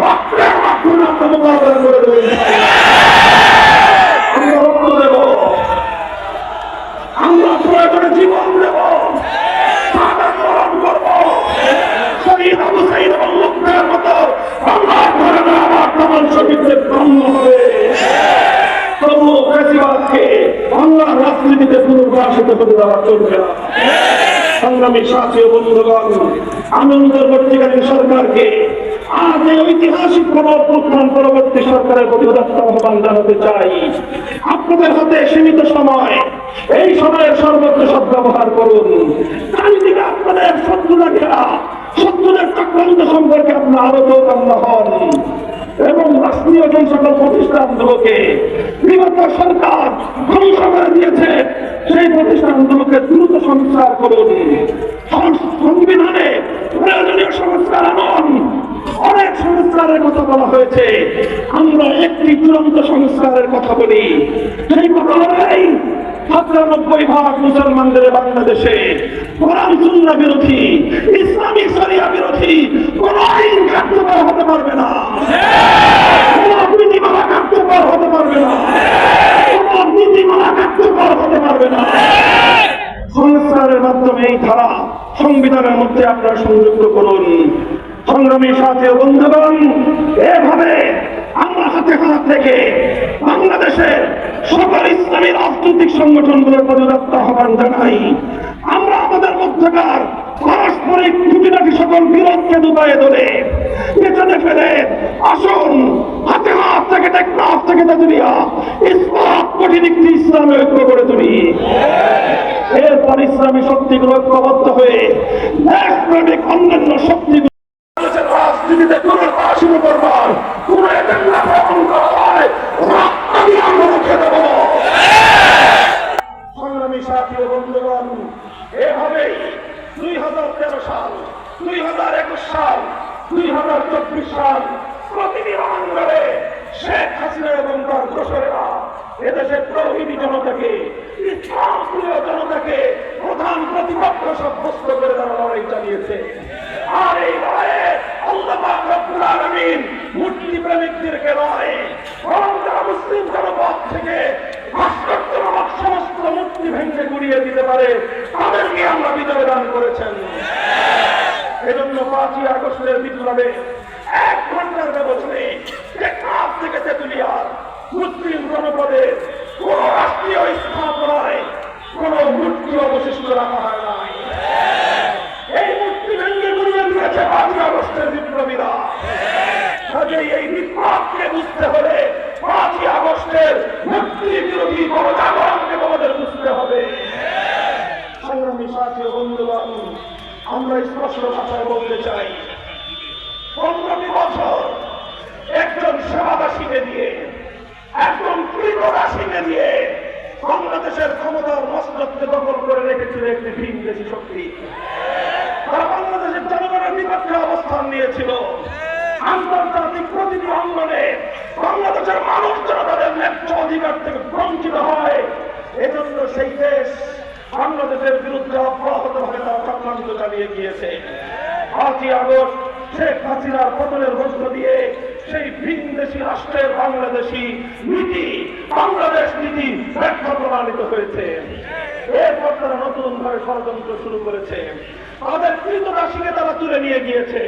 রক্তের মাধ্যমে আমরা মোকাবেলা করে দেবো আমরা রক্ত দেব আমরা প্রয়োজনে জীবন দেব সাধারণ করব শরীর অবস্থায় অল্লুকের সংগ্রামী শাসীয় বন্ধুগণ আনন্দের পরবর্তীকালীন সরকারকে ঐতিহাসিক পুনঃপ্রত্থান পরবর্তী সরকারের প্রতি উদাত্ত আহ্বান জানাতে চাই। আপনাদের হাতে সীমিত সময়। এই সময়ের সর্বোচ্চ সদ্ব্যবহার করুন। চারিদিকে আপনাদের শত্রুরা ঘেরা শত্রুদের চক্রান্ত সম্পর্কে আপনার আরও চৌকান্ন হন। এবং রাষ্ট্রীয় যে সকল প্রতিষ্ঠানগুলোকে বিগত সরকার করে দিয়েছে। সেই প্রতিষ্ঠানগুলোকে দ্রুত সংস্কার করুন। সংস্কারের কথা বলা হয়েছে। আমরা একটি চূড়ান্ত সংস্কারের কথা বলি। সেই সাতানব্বই ভাগ মুসলমানদের বাংলাদেশে কোরআন বিরোধী, ইসলামিক শরিয়া বিরোধী, কোন আইন কার্যকর হতে পারবে না। নীতিমালা কার্যকর হতে পারবে না। কোন নীতিমালা কার্যকর হতে পারবে না। সংস্কারের মাধ্যমে এই ধারা সংবিধানের মধ্যে আপনারা সংযুক্ত করুন। সংগ্রামী সাথে বন্ধুগণ, এভাবে আমরা হাতে হাত থেকে বাংলাদেশের সকল ইসলামী রাজনৈতিক সংগঠনগুলোর পদযাত্র আহ্বান জানাই। আমরা আমাদের মধ্যকার পারস্পরিক সকল বিরোধকে ধরে পেছনে ফেলে আসুন, হাতে হাত থেকে টেকনাফ থেকে তেতুলিয়া ইসলাম কঠিন একটি ইসলামে ঐক্য করে তুলি। এরপর ইসলামী শক্তিগুলো ঐক্যবদ্ধ হয়ে দেশপ্রেমিক অন্যান্য শক্তিগুলো বাংলাদেশের রাজনীতিতে কোন করা শুরু করবার কোন এজেন্ডা গ্রহণ করা হয় রক্ত দিয়ে আমরা রুখে দেব সংগ্রামী সাথী ও বন্ধুগণ এভাবেই দুই হাজার তেরো সাল দুই হাজার একুশ সাল, দুই হাজার চব্বিশ সাল প্রতিটি অঙ্গলে শেখ হাসিনা এবং তার দোসরেরা এদেশের প্রভৃতি জনতাকে ইসলাম জনতাকে প্রধান প্রতিপক্ষ সাব্যস্ত করে তারা লড়াই চালিয়েছে। আর এই লড়াইয়ে আল্লাহ প্রেমিকদেরকে নয় মুসলিম জনপদ থেকে ভাস্কর্য নামক সমস্ত মূর্তি ভেঙে গুড়িয়ে দিতে পারে, তাদেরকে আমরা বিজয় দান করেছেন। এজন্য পাঁচই আগস্টের বিপ্লবে এক ঘণ্টার ব্যবধানে টেকনাফ থেকে তেতুলিয়ার মুসলিম জনপদের কোন রাষ্ট্রীয় স্থাপনায় কোন মূর্তি অবশিষ্ট রাখা হয় নাই। এই মূর্তি ভেঙে গুড়িয়ে দিয়েছে পাঁচই আগস্টের বিপ্লবীরা কাজেই এই বিপ্লবকে বুঝতে হলে পাঁচই আগস্টের মুক্তি বিরোধী গণজাগরণকে আমাদের বুঝতে হবে। সংগ্রামী সাথী আমরা স্পষ্ট ভাষায় বলতে চাই। পনেরোটি বছর একজন সেবাদাসীকে দিয়ে, একজন কৃতদাসীকে দিয়ে বাংলাদেশের ক্ষমতার মস্তককে দখল করে রেখেছিল একটি ভিন দেশি শক্তি। তারা বাংলাদেশের জনগণের বিপক্ষে অবস্থান নিয়েছিল। আন্তর্জাতিক প্রতিটি অঙ্গনে বাংলাদেশের মানুষ যেন তাদের ন্যায্য অধিকার থেকে বঞ্চিত হয়। এজন্য সেই দেশ বাংলাদেশের বিরুদ্ধে চালিয়ে গিয়েছে। আটই আগস্ট, শেখ হাসিনার পতনের ঘোষণ দিয়ে সেই ভিনদেশি রাষ্ট্রের বাংলাদেশি নীতি, বাংলাদেশ নীতি ব্যাখ্যা প্রমাণিত হয়েছে। এরপর তারা নতুন ভাবে ষড়যন্ত্র শুরু করেছে। আমাদের কৃতদাসীকে তারা তুলে নিয়ে গিয়েছে।